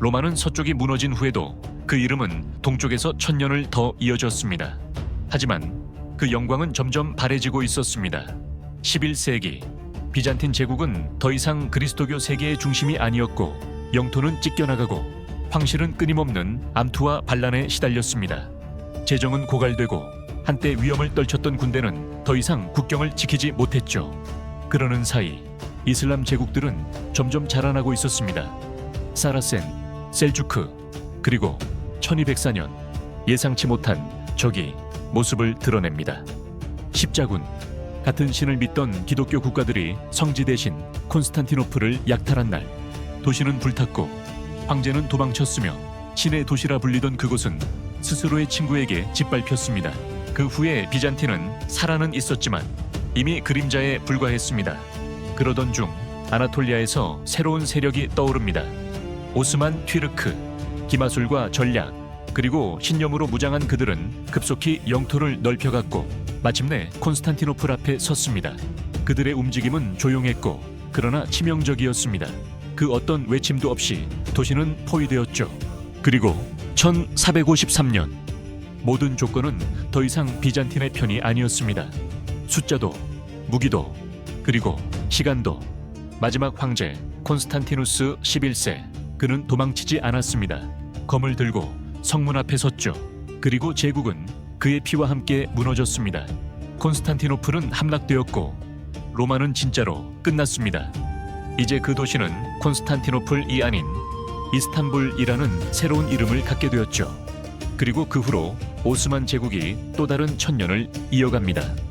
로마는 서쪽이 무너진 후에도 그 이름은 동쪽에서 천년을 더 이어졌습니다. 하지만 그 영광은 점점 바래지고 있었습니다. 11세기 비잔틴 제국은 더 이상 그리스도교 세계의 중심이 아니었고 영토는 찢겨나가고 황실은 끊임없는 암투와 반란에 시달렸습니다. 재정은 고갈되고 한때 위험을 떨쳤던 군대는 더 이상 국경을 지키지 못했죠. 그러는 사이 이슬람 제국들은 점점 자라나고 있었습니다. 사라센, 셀주크, 그리고 1204년 예상치 못한 적이 모습을 드러냅니다. 십자군 같은 신을 믿던 기독교 국가들이 성지 대신 콘스탄티노플을 약탈한 날 도시는 불탔고 황제는 도망쳤으며 신의 도시라 불리던 그곳은 스스로의 친구에게 짓밟혔습니다. 그 후에 비잔틴은 살아는 있었지만 이미 그림자에 불과했습니다. 그러던 중 아나톨리아에서 새로운 세력이 떠오릅니다. 오스만 튀르크, 기마술과 전략, 그리고 신념으로 무장한 그들은 급속히 영토를 넓혀갔고 마침내 콘스탄티노플 앞에 섰습니다. 그들의 움직임은 조용했고 그러나 치명적이었습니다. 그 어떤 외침도 없이 도시는 포위되었죠. 그리고 1453년 모든 조건은 더 이상 비잔틴의 편이 아니었습니다. 숫자도 무기도 그리고 시간도 마지막 황제 콘스탄티누스 11세 그는 도망치지 않았습니다. 검을 들고 성문 앞에 섰죠. 그리고 제국은 그의 피와 함께 무너졌습니다. 콘스탄티노플은 함락되었고 로마는 진짜로 끝났습니다. 이제 그 도시는 콘스탄티노플이 아닌 이스탄불이라는 새로운 이름을 갖게 되었죠. 그리고 그 후로 오스만 제국이 또 다른 천년을 이어갑니다.